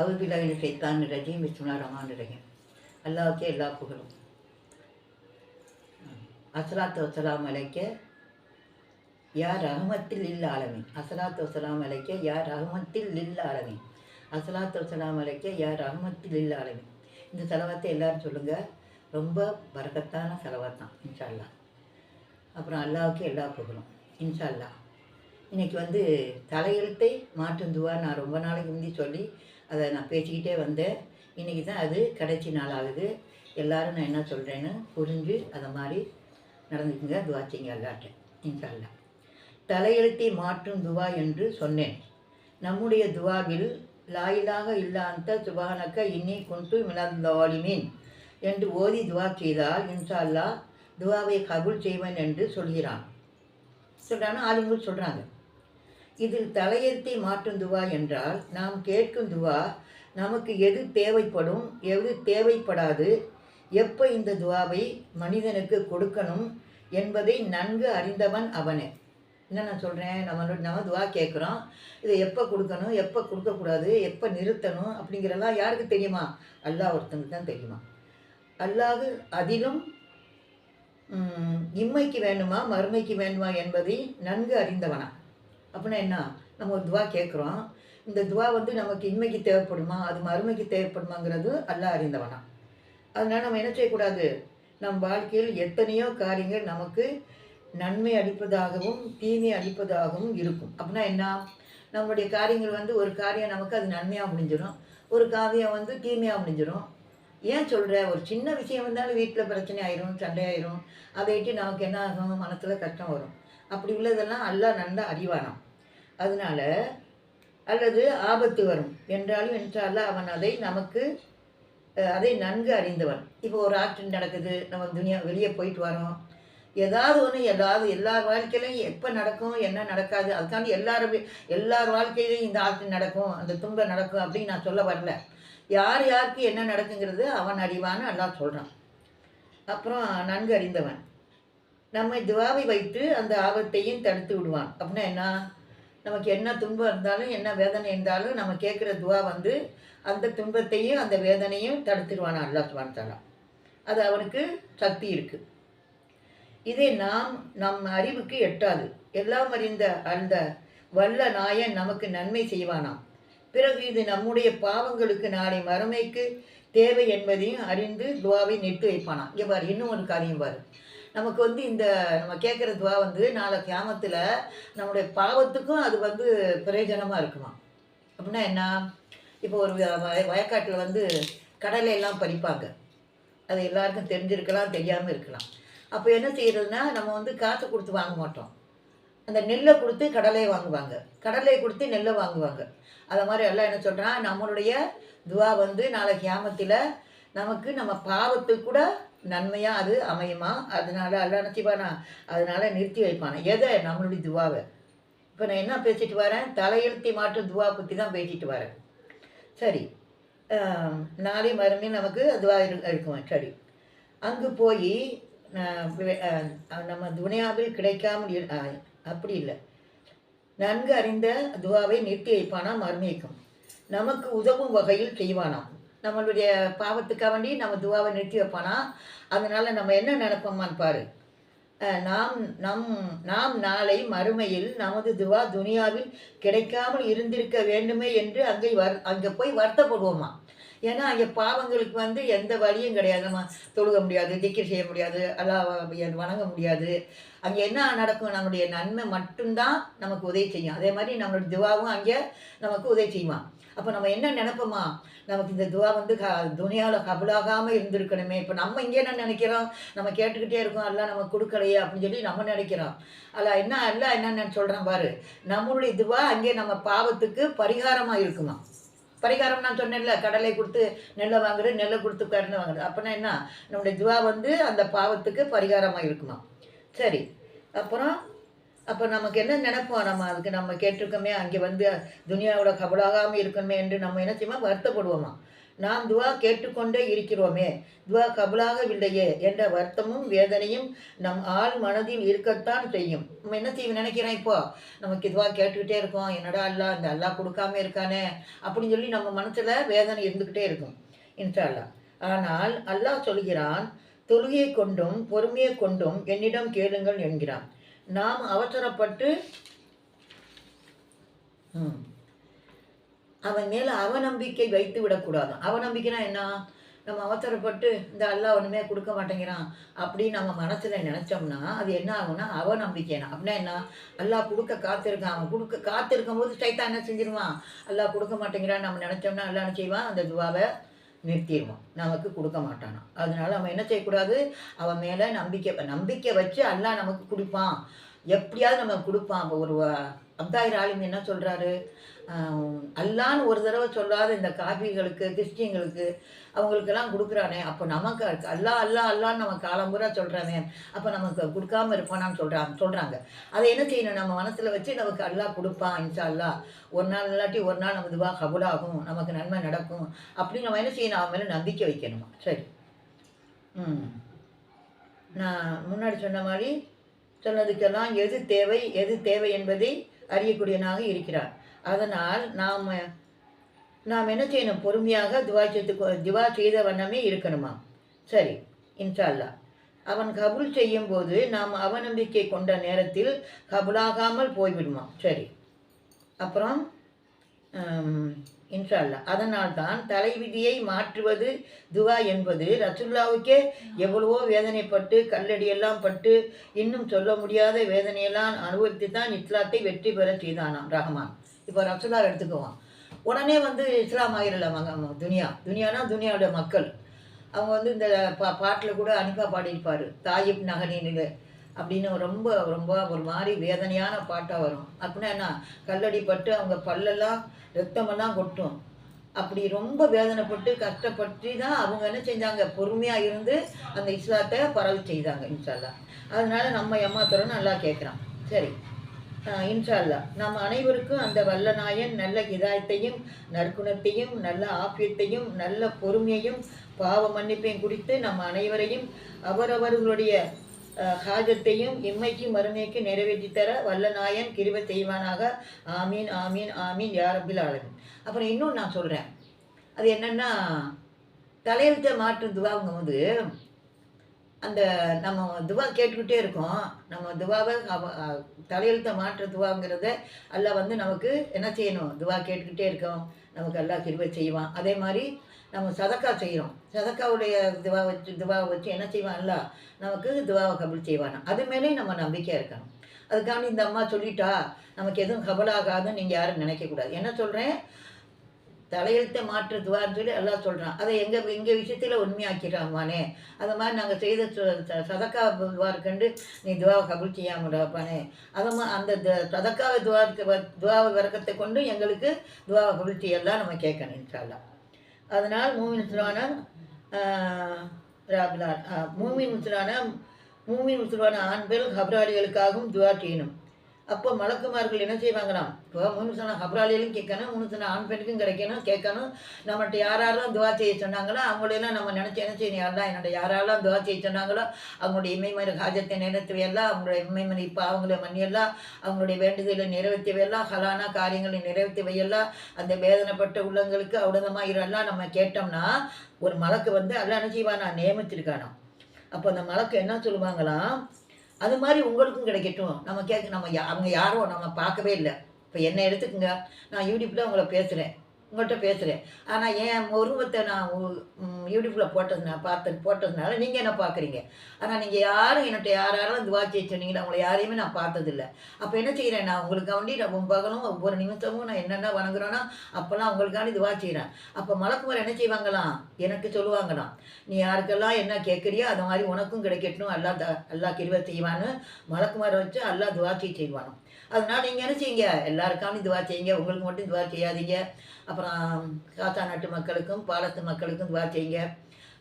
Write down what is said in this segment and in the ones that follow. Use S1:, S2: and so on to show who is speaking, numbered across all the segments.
S1: அவுதுபில்லாஹின் சைத்தான் ரஜீம் விஸ்முல்லா ரஹ்மான் ரஹீம். அல்லாவுக்கே எல்லா புகழும். அசலாத்து வசலாம் அலைக்க யார் ரஹமத்தில் இல்ல ஆலமின். அசலாத்து வசலாம் அலைக்க யார் ரஹமத்தில் இல்ல ஆலமின். அசலாத்து வசலாம் அலைக்க யார் ரஹமத்தில் இல்ல ஆலமின். இந்த செலவாத்தை எல்லாரும் சொல்லுங்கள் ரொம்ப பரகத்தான செலவாத் தான் இன்ஷா அல்லாஹ். அப்புறம் அல்லாவுக்கு எல்லா புகழும் இன்ஷா இன்றைக்கி வந்து தலையெழுத்தை மாற்றும் துவா நான் ரொம்ப நாளைக்கு முந்தி சொல்லி அதை நான் பேசிக்கிட்டே வந்தேன். இன்றைக்கி தான் அது கடைசி நாள் ஆகுது எல்லாரும் நான் என்ன சொல்கிறேன்னு புரிஞ்சு அதை மாதிரி நடந்துக்குங்க. துவாச்சிங்க எல்லாட்டேன் இன்ஷால்லா தலையெழுத்தை மாற்றும் துவா என்று சொன்னேன். நம்முடைய துவாவில் லாயிலாக இல்லாந்த சுபானக்க இன்னி கொண்டு மினந்தாலிமீன் என்று ஓதி துவா செய்தால் இன்ஷா அல்லாஹ் துவாவை கபுல் செய்வன் என்று சொல்கிறான். சொல்கிறான்னு ஆளுங்கள் சொல்கிறாங்க இதில் தலையெழுத்தை மாற்றும் துவா என்றால் நாம் கேட்கும் துவா நமக்கு எது தேவைப்படும் எது தேவைப்படாது எப்போ இந்த துவாவை மனிதனுக்கு கொடுக்கணும் என்பதை நன்கு அறிந்தவன் அவனே. என்ன நான் சொல்கிறேன் நம்ம நம்ம துவா கேட்குறோம். இதை எப்போ கொடுக்கணும் எப்போ கொடுக்கக்கூடாது எப்போ நிறுத்தணும் அப்படிங்கிறதெல்லாம் யாருக்கு தெரியுமா? அல்லாஹ் ஒருத்தனுக்கு தான் தெரியுமா? அல்லாஹ் அதிலும் இம்மைக்கு வேணுமா மறுமைக்கு வேணுமா என்பதை நன்கு அறிந்தவனா. அப்படின்னா என்ன? நம்ம ஒரு துவா கேட்குறோம். இந்த துவா வந்து நமக்கு இன்மைக்கு தேவைப்படுமா? அது மறுமைக்கு தேவைப்படுமாங்கிறது அல்லாஹ் அறிந்தவனா. அதனால் நம்ம என்ன செய்யக்கூடாது? நம் வாழ்க்கையில் எத்தனையோ காரியங்கள் நமக்கு நன்மை அளிப்பதாகவும் தீமை அளிப்பதாகவும் இருக்கும். அப்படின்னா என்ன? நம்மளுடைய காரியங்கள் வந்து ஒரு காரியம் நமக்கு அது நன்மையாக முடிஞ்சிடும். ஒரு காரியம் வந்து தீமையாக முடிஞ்சிடும். ஏன் சொல்கிற ஒரு சின்ன விஷயம் வந்தாலும் வீட்டில் பிரச்சனை ஆயிரும் சண்டை ஆயிரும். அதை எட்டி நமக்கு என்ன ஆகும்? மனசில் கஷ்டம் வரும். அப்படி உள்ளதெல்லாம் அல்லாஹ் நல்ல அறிவானாம். அதனால அல்லது ஆபத்து வரும். என்றாலும் என்றால அவன் அதை நமக்கு அதை நன்கு அறிந்தவன். இப்போ ஒரு ஆக்சிடென்ட் நடக்குது நம்ம துனியா வெளியே போயிட்டு வரோம் ஏதாவது ஒன்று ஏதாவது எல்லார் வாழ்க்கையிலையும் எப்போ நடக்கும் என்ன நடக்காது அதுக்காண்டி எல்லாரும் எல்லார் வாழ்க்கையிலையும் இந்த ஆக்சிடென்ட் நடக்கும் அந்த துன்பம் நடக்கும் அப்படின்னு நான் சொல்ல வரல. யார் யாருக்கு என்ன நடக்குங்கிறது அவன் அறிவான்னு எல்லாம் சொல்கிறான் அப்புறம் நன்கு அறிந்தவன். நம்மை துவாவை வைத்து அந்த ஆபத்தையும் தடுத்து விடுவான். அப்படின்னா என்ன? நமக்கு என்ன துன்பம் இருந்தாலும் என்ன வேதனை இருந்தாலும் நம்ம கேட்குற துவா வந்து அந்த துன்பத்தையும் அந்த வேதனையும் தடுத்துருவான் அல்லா சுவான் அது அவனுக்கு சக்தி இருக்குது இதே நாம் நம் அறிவுக்கு எட்டாது. எல்லாம் அறிந்த அந்த வல்ல நாயன் நமக்கு நன்மை செய்வானாம். பிறகு இது நம்முடைய பாவங்களுக்கு நாளை மறுமைக்கு தேவை என்பதையும் அறிந்து துவாவை நெட்டு வைப்பானாம். இங்கே பாரு இன்னும் ஒரு காரியம் பாரு. நமக்கு வந்து இந்த நம்ம கேட்குற துவா வந்து நாளை கியாமத்தில் நம்முடைய பாவத்துக்கும் அது வந்து பிரயோஜனமாக இருக்குமா? அப்படின்னா என்ன? இப்போ ஒரு வய வயக்காட்டில் வந்து கடலையெல்லாம் பறிப்பாங்க. அது எல்லாருக்கும் தெரிஞ்சிருக்கலாம் தெரியாமல் இருக்கலாம். அப்போ என்ன செய்யறதுன்னா நம்ம வந்து காசு கொடுத்து வாங்க மாட்டோம். அந்த நெல்லை கொடுத்து கடலையை வாங்குவாங்க. கடலையை கொடுத்து நெல்லை வாங்குவாங்க. அதை மாதிரி எல்லாம் என்ன சொல்கிறான் நம்மளுடைய துவா வந்து நாளை கியாமத்தில் நமக்கு நம்ம பாவத்துக்கு கூட நன்மையாக அது அமையுமா? அதனால அல்லா நினச்சிப்பானா? அதனால நிறுத்தி வைப்பானா? எதை? நம்மளுடைய துவாவை. இப்போ நான் என்ன பேசிட்டு வரேன்? தலையெழுத்தி மாற்றும் துவா பற்றி தான் பேசிட்டு வரேன். சரி. நாளை மறுமையும் நமக்கு துவா இரு- இருக்கும் சரி. அங்கு போய் நம்ம துனியாவில் கிடைக்காமல் அப்படி இல்லை. நன்கு அறிந்த துவாவை நிறுத்தி வைப்பானா? மர்மிக்கும் நமக்கு உதவும் வகையில் செய்வானாம். நம்மளுடைய பாவத்துக்காக வேண்டி நம்ம துவாவை நிறுத்தி வைப்பானா? அதனால் நம்ம என்ன நினைப்போமான்னு பாரு. நாம் நம் நாம் நாளை மறுமையில் நமது துவா துனியாவில் கிடைக்காமல் இருந்திருக்க வேண்டுமே என்று அங்கே வர் அங்கே போய் வருத்தப்படுவோமா? ஏன்னா அங்கே பாவங்களுக்கு வந்து எந்த வழியும் கிடையாது. நம்ம தொழுக முடியாது திக்கர் செய்ய முடியாது அல்லா வணங்க முடியாது. அங்கே என்ன நடக்கும்? நம்முடைய நன்மை மட்டும்தான் நமக்கு உதவி செய்யும். அதே மாதிரி நம்மளுடைய துவாவும் அங்கே நமக்கு உதவி செய்வான் அப்போ நம்ம என்ன நினைப்போமா? நமக்கு இந்த துவா வந்து க துனியாவில் கபலாகாமல் இருந்திருக்கணுமே. இப்போ நம்ம இங்கே என்ன நினைக்கிறோம்? நம்ம கேட்டுக்கிட்டே இருக்கோம் எல்லாம் நம்ம கொடுக்கலையே அப்படின்னு சொல்லி நம்ம நினைக்கிறோம். அல்ல என்ன எல்லாம் என்னென்னு சொல்கிறேன் பாரு. நம்மளுடைய துவா அங்கே நம்ம பாவத்துக்கு பரிகாரமாக இருக்குமா? பரிகாரம் நான் சொன்னேன்ல கடலை கொடுத்து நெல்லை வாங்குறது நெல்லை கொடுத்து கடனை வாங்குறது. அப்படின்னா என்ன? நம்முடைய துவா வந்து அந்த பாவத்துக்கு பரிகாரமாக இருக்குமா? சரி. அப்புறம் அப்போ நமக்கு என்ன நினைப்போம் நம்ம அதுக்கு நம்ம கேட்டிருக்கோமே அங்கே வந்து துனியாவோட கபலாகாமல் இருக்கணுமே என்று நம்ம என்ன செய்வோம்? வருத்தப்படுவோமா? நாம் துவா கேட்டுக்கொண்டே இருக்கிறோமே துவா கபலாகவில்லையே என்ற வருத்தமும் வேதனையும் நம் ஆள் மனதில் இருக்கத்தான் செய்யும். நம்ம என்ன செய்வோம் நினைக்கிறோம் இப்போ? நமக்கு இதுவா கேட்டுக்கிட்டே இருக்கோம் என்னடா அல்லா இந்த அல்லா கொடுக்காம இருக்கானே அப்படின்னு சொல்லி நம்ம மனசில் வேதனை இருந்துக்கிட்டே இருக்கும் இன்ஷால்லா அல்லாஹ் ஆனால் அல்லாஹ் சொல்கிறான் தொழுகையை கொண்டும் பொறுமையை கொண்டும் என்னிடம் கேளுங்கள் என்கிறான். நாம் அவசரப்பட்டு ம், அவன் மேல அவநம்பிக்கை வைத்து விடக்கூடாது. அவநம்பிக்கைனா என்ன? நம்ம அவசரப்பட்டு இந்த அல்லா ஒண்ணுமே கொடுக்க மாட்டேங்கிறான் அப்படின்னு நம்ம மனசுல நினைச்சோம்னா அது என்ன ஆகும்னா அவநம்பிக்கைனா. அப்படின்னா என்ன? அல்லாஹ் கொடுக்க காத்திருக்கான். அவன் கொடுக்க காத்திருக்கும் போது சைத்தான் என்ன செஞ்சிருவான்? அல்லாஹ் கொடுக்க மாட்டேங்கிறான்னு நம்ம நினைச்சோம்னா அல்லாஹ் என்ன செய்வான்? அந்த துவாவை நிறுத்திடுவான் நமக்கு கொடுக்க மாட்டானா. அதனால அவன் என்ன செய்யக்கூடாது? அவன் மேலே நம்பிக்கை நம்பிக்கை வச்சு எல்லாம் நமக்கு கொடுப்பான். எப்படியாவது நம்ம கொடுப்பான். இப்போ ஒரு அப்தாயிர் ஆளுங்க என்ன சொல்கிறாரு அல்லான்னு ஒரு தடவை சொல்லாத இந்த காபிகளுக்கு கிறிஸ்டியங்களுக்கு அவங்களுக்கெல்லாம் கொடுக்குறானே. அப்போ நமக்கு அல்லா அல்லா அல்லான்னு நம்ம காலம்பூரா சொல்கிறானே அப்போ நமக்கு கொடுக்காம இருப்பானான்னு சொல்கிறாங்க சொல்கிறாங்க அதை என்ன செய்யணும்? நம்ம மனசில் வச்சு நமக்கு அல்லாஹ் கொடுப்பான் இன்ஷா அல்லாஹ் ஒரு நாள் இல்லாட்டி ஒரு நாள் நம்ம இதுவாக கபுலாகும் நமக்கு நன்மை நடக்கும். அப்படின்னு நம்ம என்ன செய்யணும்? அவன் மேலே நம்பிக்கை வைக்கணுமா? சரி. ம். நான் முன்னாடி சொன்ன மாதிரி சொன்னதுக்கெல்லாம் எது தேவை எது தேவை என்பதை அறியக்கூடியனாக இருக்கிறார் அதனால் நாம் நாம் என்ன செய்யணும்? பொறுமையாக துவா செய்து துவா செய்த வண்ணமே இருக்கணுமா? சரி இன்ஷால்லா அவன் கபுல் செய்யும் போது நாம் அவநம்பிக்கை கொண்ட நேரத்தில் கபுலாகாமல் போய்விடுமா? சரி. அப்புறம் இன்ஷால்லா அதனால் தான் தலைவிதியை மாற்றுவது துவா என்பது ரசுல்லாவுக்கே எவ்வளவோ வேதனைப்பட்டு கல்லடியெல்லாம் பட்டு இன்னும் சொல்ல முடியாத வேதனையெல்லாம் அனுபவித்து தான் இஸ்லாத்தை வெற்றி பெற செய்தானாம் ரஹமான். இப்போ ரசுல்லா எடுத்துக்குவான் உடனே வந்து இஸ்லாம் ஆகிரல மக துனியா. துனியானா துனியாவுடைய மக்கள். அவங்க வந்து இந்த பா பாட்டில் கூட அனிபா பாடியிருப்பார். தாயிப் நகனின் அப்படின்னு ரொம்ப ரொம்ப ஒரு மாதிரி வேதனையான பாட்டாக வரும். அப்படின்னா என்ன? கல்லடிப்பட்டு அவங்க பல்லெல்லாம் ரத்தமெல்லாம் கொட்டும். அப்படி ரொம்ப வேதனைப்பட்டு கஷ்டப்பட்டு தான் அவங்க என்ன செஞ்சாங்க? பொறுமையாக இருந்து அந்த இஸ்லாத்தை பரவி செய்தாங்க இன்ஷால்லா அதனால நம்ம ஏமாத்துறோம்னு நல்லா கேட்குறான் சரி. இன்ஷால்லா நாம் நம் அனைவருக்கும் அந்த வல்லநாயன் நல்ல இதாயத்தையும் நற்குணத்தையும் நல்ல ஆப்பியத்தையும் நல்ல பொறுமையையும் பாவ மன்னிப்பையும் குறித்து நம் அனைவரையும் அவரவர்களுடைய ஹாஜத்தையும் இம்மைக்கு மறுமைக்கு நிறைவேற்றி தர வல்லநாயன் கிருப செய்வானாக. ஆமீன் ஆமீன் ஆமீன் யா ரப்பில் அப்புறம் இன்னும் நான் சொல்கிறேன் அது என்னன்னா தலையெழுத்தை மாற்றும் துவாங்க அந்த நம்ம துவா கேட்டுக்கிட்டே இருக்கோம். நம்ம துவாவை தலையெழுத்த மாற்ற துவாங்கிறத எல்லாம் வந்து நமக்கு என்ன செய்யணும்? துவா கேட்டுக்கிட்டே இருக்கோம். நமக்கு எல்லாம் கிருவை செய்வான். அதே மாதிரி நம்ம சதக்கா செய்கிறோம் சதக்காவுடைய துவா வச்சு துவாவை வச்சு என்ன செய்வான்? அல்லாஹ் நமக்கு துவாவை கபல் செய்வானா. அது மேலே நம்ம நம்பிக்கையாக இருக்கணும். அதுக்காண்டி இந்த அம்மா சொல்லிட்டா நமக்கு எதுவும் கபலாகாதுன்னு நீங்கள் யாரும் நினைக்கக்கூடாது. என்ன சொல்கிறேன் தலையெழுத்தை மாற்றுதுவான்னு சொல்லி எல்லாம் சொல்கிறான் அதை எங்கள் எங்கள் விஷயத்தில் உண்மையாக்கிறாமானே அது மாதிரி நாங்கள் செய்த சு- சதக்கா துவா கண்டு நீ துவாவை கபுல் செய்யாமடாப்பானே அதை மா அந்த சதக்காவை துவாருக்கு வ- துவாவை விறக்கத்தை கொண்டு எங்களுக்கு துவாவை கபுல் செய்யலாம் நம்ம கேட்கணும் இன்ஷால்லாம் அதனால் மூமின் முஸ்லான ராபிலான் மூமின் முசுலான மூமின் முஸ்லான ஆண்கள் ஹப்ராளிகளுக்காகவும் துவா செய்யணும். அப்போ மலக்குமார்கள் என்ன செய்வாங்களாம் இப்போ மூணு சொன்ன ஹப்ராலியிலும் கேட்கணும் மூணு சொன்ன ஆண் பெண்ணுக்கும் கிடைக்கணும் கேட்கணும். நம்மகிட்ட யாரெல்லாம் துவா செய்ய சொன்னாங்களோ அவங்களெல்லாம் நம்ம நினச்சி என்ன செய்யணும் யாரெல்லாம் என்னோட யாரெல்லாம் துவா செய்ய சொன்னாங்களோ அவங்களுடைய இம்மைமறை ஹாஜத்தை நிறைவேற்றவையெல்லாம் அவங்களுடைய இப்போ அவங்கள மன்னியெல்லாம் அவங்களுடைய வேண்டுதலை நிறைவேற்றவையெல்லாம் ஹலானா காரியங்களை நிறைவேற்றவையெல்லாம் அந்த வேதனைப்பட்ட உள்ளங்களுக்கு அவ்வளோதமாக இதெல்லாம் நம்ம கேட்டோம்னா ஒரு மலக்கு வந்து அல்ல என்ன செய்வானா நியமிச்சிருக்கானாம் அப்போ அந்த மலக்கு என்ன சொல்லுவாங்களாம் அது மாதிரி உங்களுக்கும் கிடைக்கட்டும். நம்ம கேட்க நம்ம அவங்க யாரோ நம்ம பார்க்கவே இல்லை. இப்போ என்ன எடுத்துக்கோங்க. நான் யூடியூப்பில் உங்களை பேசுகிறேன் உங்கள்கிட்ட பேசுகிறேன் ஆனால் என் உருவத்தை நான் யூடியூப்பில் போட்டதுனா பார்த்து போட்டதுனால நீங்கள் என்ன பார்க்குறீங்க ஆனால் நீங்கள் யாரும் என்கிட்ட யாராலும் துவா செய்ய சொன்னீங்கன்னா அவங்கள யாரையுமே நான் பார்த்ததில்ல. அப்போ என்ன செய்கிறேன் நான் உங்களுக்காண்டி நான் பகலும் ஒவ்வொரு நிமிஷமும் நான் என்னென்ன வணங்குறேன்னா அப்போல்லாம் உங்களுக்காண்டி துவா செய்கிறேன் அப்போ மலக்குமார் என்ன செய்வாங்களாம்? எனக்கு சொல்லுவாங்களாம். நீ யாருக்கெல்லாம் என்ன கேட்குறியோ அது மாதிரி உனக்கும் கிடைக்கட்டும். அல்லா த அல்லா கிருவை செய்வான்னு மலக்குமாரை வச்சு அல்லா துவா செய்ய செய்வானோ அதனால் நீங்கள் என்ன செய்யுங்க? எல்லாருக்காலும் துவா செய்யுங்க. உங்களுக்கு மட்டும் துவா செய்யாதீங்க. அப்புறம் காத்தா நாட்டு மக்களுக்கும் பாலத்து மக்களுக்கும் துவா செய்யுங்க.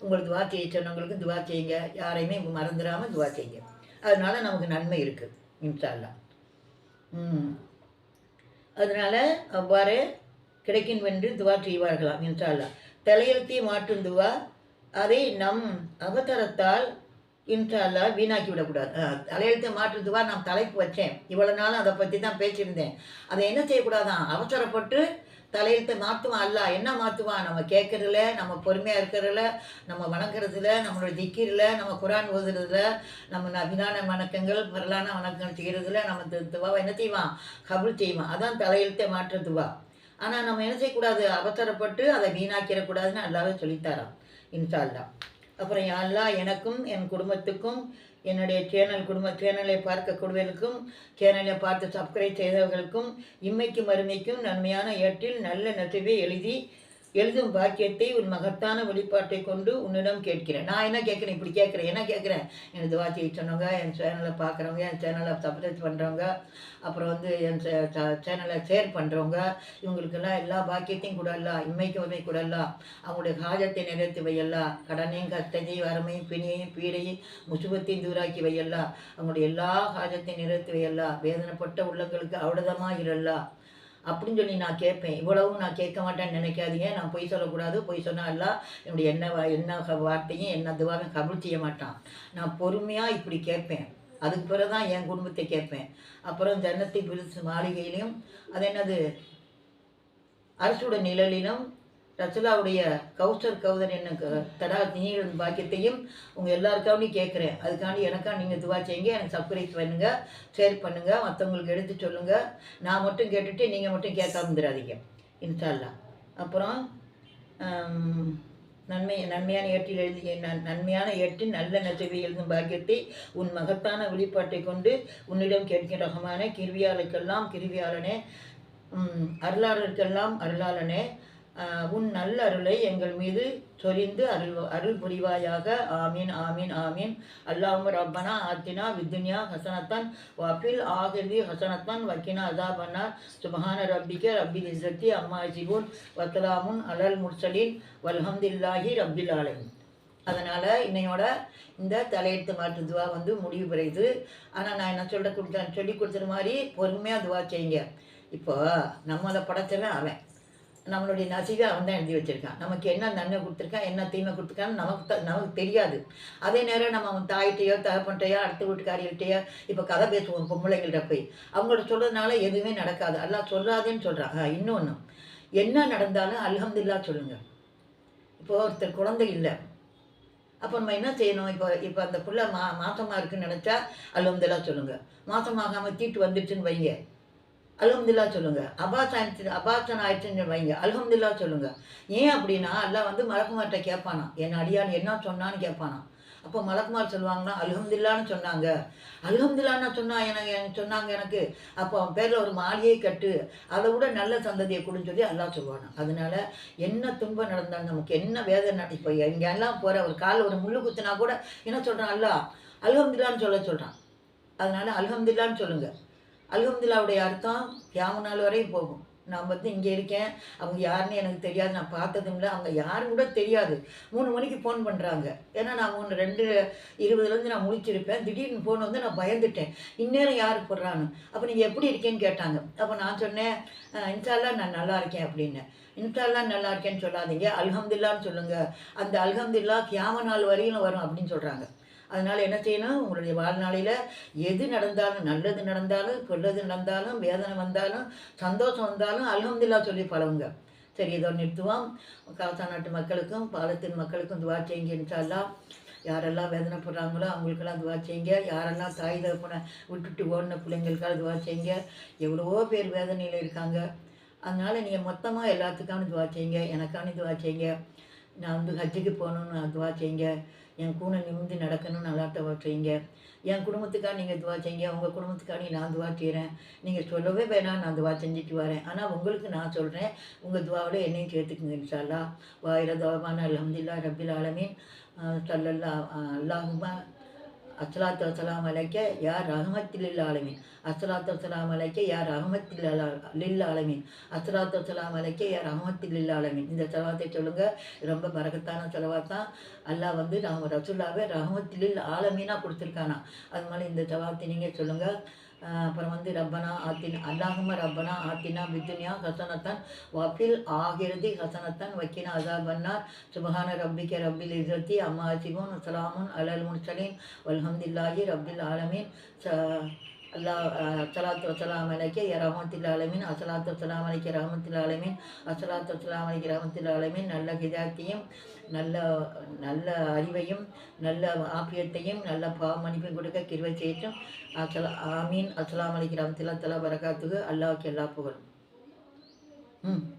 S1: உங்களுக்கு துவா செய்ய சொன்னவங்களுக்கும் துவா செய்யுங்க. யாரையுமே மறந்துடாமல் துவா செய்யுங்க. அதனால நமக்கு நன்மை இருக்குது இன்ஷா ம் அதனால் அவ்வாறு கிடைக்கும் என்று துவா செய்வார்களாம். இன்ஷால்லா தலையெழுத்தி மாற்றும் துவா அதை நம் அவசரத்தால் இன்ஷால்லா வீணாக்கி விடக்கூடாது. தலையெழுத்து தலையெழுத்தை நான் தலைப்பு வச்சேன். இவ்வளோ நாளும் அதை பற்றி தான் பேசியிருந்தேன். அதை என்ன செய்யக்கூடாதான்? அவசரப்பட்டு தலையெழுத்தை மாற்றுவான் அல்ல. என்ன மாற்றுவான் நம்ம கேட்கறதுல நம்ம பொறுமையாக இருக்கிறதுல நம்ம வணங்குறதுல நம்மளோட திக்கிரில் நம்ம குரான் ஓதுறதுல நம்ம அபிதான வணக்கங்கள் பரலான வணக்கங்கள் செய்கிறதுல நம்ம து- துவாவை என்ன செய்வான்? கபுல் செய்வான். அதான் தலையெழுத்தை மாற்றுதுவா ஆனால் நம்ம என்ன செய்யக்கூடாது? அவசரப்பட்டு அதை வீணாக்கிடக்கூடாதுன்னு எல்லாரும் சொல்லித்தாராம். இன்ஷால்லாம் அப்புறம் யா அல்லாஹ் எனக்கும் என் குடும்பத்துக்கும் என்னுடைய சேனல் குடும்ப சேனலை பார்க்கக்கூடியவர்களுக்கும் சேனலை பார்த்து சப்ஸ்கிரைப் செய்தவர்களுக்கும் இம்மைக்கும் அருமைக்கும் நன்மையான ஏற்றில் நல்ல நசிவை எழுதி எழுதும் பாக்கியத்தை உன் மகத்தான வெளிப்பாட்டை கொண்டு உன்னிடம் கேட்கிறேன். நான் என்ன கேட்குறேன்? இப்படி கேட்குறேன். என்ன கேட்குறேன்? எனக்கு வாக்கியை சொன்னவங்க என் சேனலை பார்க்குறவங்க என் சேனலை சப்ஸ்கிரைப் பண்ணுறவங்க அப்புறம் வந்து என் சேனலை ஷேர் பண்ணுறவங்க இவங்களுக்கெல்லாம் எல்லா பாக்கியத்தையும் கூடலாம் இம்மைக்கு உண்மை கூடலாம் அவங்களுடைய காஜத்தை நிறைவேற்றி வையல்லாம் கடனையும் கஷ்டத்தையும் வறுமையும் பிணியையும் பீடையும் முசுபத்தையும் தூராக்கி வையல்லாம் அவங்களுடைய எல்லா காஜத்தையும் நிறைவேற்றி வையலாம் வேதனைப்பட்ட உள்ளங்களுக்கு அவ்வளோதமாக இருலாம் அப்படின்னு சொல்லி நான் கேட்பேன். இவ்வளவும் நான் கேட்க மாட்டேன்னு நினைக்காதீங்க. நான் பொய் சொல்லக்கூடாது. பொய் சொன்னால் எல்லாம் என்னுடைய என்ன என்ன வார்த்தையும் என்ன துவாவையும் கபுல் செய்ய மாட்டான். நான் பொறுமையாக இப்படி கேட்பேன். அதுக்கு பிறகு தான் என் குடும்பத்தை கேட்பேன். அப்புறம் ஜன்னத்தை பிரிசு மாளிகையிலையும் அது என்னது? அரசோட நிழலிலும் ரசுலாவுடைய கௌசர் கௌதர் என்ன க- தடா நீர் பாக்கியத்தையும் உங்கள் எல்லாருக்காண்டி கேட்குறேன் அதுக்காண்டி எனக்கா நீங்கள் துவா செய்யுங்க எனக்கு சப்ஸ்கிரைப் பண்ணுங்கள் ஷேர் பண்ணுங்கள் மற்றவங்களுக்கு எடுத்து சொல்லுங்கள் நான் மட்டும் கேட்டுட்டு நீங்கள் மட்டும் கேட்காம இருந்துடாதீங்க. இன்ஷால்லா அப்புறம் நன்மை நன்மையான ஏட்டில் எழுதி நன்மையான ஏட்டில் நல்ல நெசவை எழுதும் பாக்கியத்தை உன் மகத்தான வெளிப்பாட்டை கொண்டு உன்னிடம் கேட்கிற ரகமான கிருவியாளுக்கெல்லாம் கிருவியாளனே அருளாளருக்கெல்லாம் அருளாளனே உன் நல்ல அருளை எங்கள் மீது சொரிந்து அருள் அருள் புரிவாயாக. ஆமீன் ஆமீன் ஆமீன். அல்லாஹும் ரப்பனா ஆத்தினா வித்துன்யா ஹசனத்தன் வஃபில் ஆகிர்தி ஹசனத்தன் வக்கினா அதாபன்னார். சுபஹான ரப்பிக்க ரப்பில் இசத்தி அம்மா ஜிபுன் வத்தலாமுன் அலல் முர்சலின். வல்ஹம்தில்லாஹி ரப்பில் ஆலமின். அதனால் இன்னையோட இந்த தலையெழுத்து மாற்று துவா வந்து முடிவு பெறுது. ஆனால் நான் என்ன சொல்ல கொடுத்தேன் சொல்லி கொடுத்துற மாதிரி பொறுமையாக துவா செய்யுங்க. இப்போ நம்மளை படைச்சவன் அவன். நம்மளுடைய நசிவை அவன் தான் எழுதி வச்சிருக்கான் நமக்கு என்ன நன்மை கொடுத்துருக்கான் என்ன தீமை கொடுத்துருக்கான்னு நமக்கு த- நமக்கு தெரியாது. அதே நேரம் நம்ம அவன் தாயிட்டையோ தகப்பன்ட்டையோ அடுத்த வீட்டுக்காரிகிட்டையோ இப்போ கதை பேசுவோம் பொம்பளைங்கள்ட்ட போய். அவங்களோட சொல்கிறதுனால எதுவுமே நடக்காது. எல்லாம் சொல்லாதேன்னு சொல்கிறாங்க இன்னொன்று என்ன நடந்தாலும் அல்ஹம்துலில்லாஹ் சொல்லுங்கள் இப்போ ஒருத்தர் குழந்தை இல்லை. அப்போ நம்ம என்ன செய்யணும்? இப்போ இப்போ அந்த புள்ள மா மாதமாக இருக்குன்னு நினச்சா அல்ஹம்துலில்லாஹ் சொல்லுங்கள் மாதமாகாமல் தீட்டு வந்துடுச்சுன்னு வைங்க. அலமதுல்லா சொல்லுங்க. அபாஸ் ஆயிடுச்சு அபாசன் ஆயிடுச்சுன்னு வைங்க. அலமதுல்லா சொல்லுங்க. ஏன் அப்படின்னா எல்லாம் வந்து மலக்குமார்கிட்ட கேட்பானா? என் அடியான் என்ன சொன்னான்னு கேட்பானா? அப்போ மலக்குமார் சொல்லுவாங்கன்னா அலமதுல்லான்னு சொன்னாங்க. அலமதுல்லான்னு சொன்னா எனக்கு எனக்கு சொன்னாங்க எனக்கு. அப்போ அவன் பேரில் ஒரு மாளிகையை கட்டு அதை விட நல்ல சந்ததியை கொடுன்னு சொல்லி அல்லா சொல்லுவானா? அதனால என்ன துன்பம் நடந்தாலும் நமக்கு என்ன வேதனை இப்போ இங்கே எல்லாம் போகிற ஒரு காலில் ஒரு முள்ளு குத்துனா கூட என்ன சொல்கிறான் அல்லாஹ்? அலமதுல்லான்னு சொல்ல சொல்கிறான் அதனால அலமதுல்லான்னு சொல்லுங்கள் அல்ஹம்துல்லாவுடைய அர்த்தம் யாம நாள் வரையும் போகும். நான் வந்து இங்கே இருக்கேன். அவங்க யாருன்னு எனக்கு தெரியாது. நான் பார்த்ததும் இல்லை. அவங்க யாரும் கூட தெரியாது. மூணு மணிக்கு ஃபோன் பண்ணுறாங்க ஏன்னா நான் மூணு ரெண்டு இருபதுலேருந்து நான் முடிச்சிருப்பேன் திடீர்னு ஃபோன் வந்து நான் பயந்துட்டேன். இந்நேரம் யார் போடுறான்னு? அப்போ நீங்கள் எப்படி இருக்கேன்னு கேட்டாங்க. அப்போ நான் சொன்னேன் "அஹ், நான் நல்லா இருக்கேன் அப்படின்னு. இன்ஷால்லா நல்லா இருக்கேன்னு சொல்லாதீங்க. அல்ஹம்துல்லான்னு சொல்லுங்கள் அந்த அல்ஹம்துல்லா கியாம நாள் வரையும் வரும் அப்படின்னு சொல்கிறாங்க அதனால் என்ன செய்யணும்? உங்களுடைய வாழ்நாளில் எது நடந்தாலும் நல்லது நடந்தாலும் கொள்ளது நடந்தாலும் வேதனை வந்தாலும் சந்தோஷம் வந்தாலும் அலமதுல்லா சொல்லி பழகுங்க. சரி இதோ நிறுத்துவோம். காசா நாட்டு மக்களுக்கும் பாலத்தின் மக்களுக்கும் துவா செய்யுங்க இன்ஷால்லாம் யாரெல்லாம் வேதனைப்படுறாங்களோ அவங்களுக்கெல்லாம் துவா செய்யுங்க. யாரெல்லாம் தாய் தகப்பனை விட்டுட்டு ஓடின பிள்ளைங்களுக்காக துவா செய்யுங்க. எவ்வளவோ பேர் வேதனையில் இருக்காங்க. அதனால் நீங்கள் மொத்தமாக எல்லாத்துக்கான துவா செய்யுங்க எனக்கான துவா செய்யுங்க. நான் வந்து ஹஜ்ஜுக்கு போகணுன்னு நான் துவா செய்யுங்க. என் கூனை நிமிந்து நடக்கணும்னு நல்லா துவா செய்யுங்க. என் குடும்பத்துக்காக நீங்கள் துவா செய்யுங்க. உங்கள் குடும்பத்துக்காக நான் துவா செய்கிறேன் நீங்கள் சொல்லவே வேணாம் நான் துவா செஞ்சுட்டு வரேன். ஆனால் உங்களுக்கு நான் சொல்கிறேன் உங்கள் துவாவோட என்னையும் சேர்த்துக்குங்க இன்ஷால்லா வாயிர துவாபான அல்ஹம்துலில்லாஹ் ரபில் ஆலமீன். சல்லல்லா அல்லாஹுமா அஸ்லாத்து வசலாம் அலைக்க யார் ரஹமத்தில் ஆலமீன். அஸ்லாத்து வசலாம் அலைக்க யார் ரஹமத்தில் லில் ஆலமீன். அஸ்லாத்து வசலாம் அலைக்க யார் ரஹமத்தில் ஆலமீன். இந்த செலவாத்தை சொல்லுங்கள் ரொம்ப பரகத்தான செலவாக தான் அல்லாஹ் வந்து நம்ம ரசுல்லாவே ரஹமத்தில் ஆலமீனாக கொடுத்துருக்கானா. அது மாதிரி இந்த செலவாத்தை நீங்கள் சொல்லுங்கள் அப்புறம் வந்து ரப்பனா ஆத்தின் அல்லாஹும ரப்பனா ஆத்தினா பித்துனியா ஹசனத்தன் வஃபில் ஆகிருதி ஹசனத்தன் வக்கினா அசாபன்னார் சுபஹான ரப்பிக்க ரப்பில் இசத்தி அம்மா சிகுன் சலாமுன் அலல் முன்சலீன் வல்ஹம்துல்லாஹி ரப்பில் ஆலமீன். ச அல்லாஹ் அசலாத்து வசலாம் அலைக்கு ரஹமத்தில் ஆலமின் ஆலமீன் அசலாத்து வசலாம் அலைக்க ரஹமத்தில் ஆலமீன் அசலாத்து வசலாம் அலைக்கு ரஹமத்தில் ஆலமீன். நல்ல கிதாத்தையும் நல்ல நல்ல அறிவையும் நல்ல ஆப்பியத்தையும் நல்ல பாவமன்னிப்பையும் கொடுக்க கிருவை செய்யட்டும். அசலா ஆமீன். அசலாம் அலைக்கு ரஹமத்துல்லாஹி தலா பரகாத்துஹு. அல்லாவுக்கு எல்லா புகழும். ம்.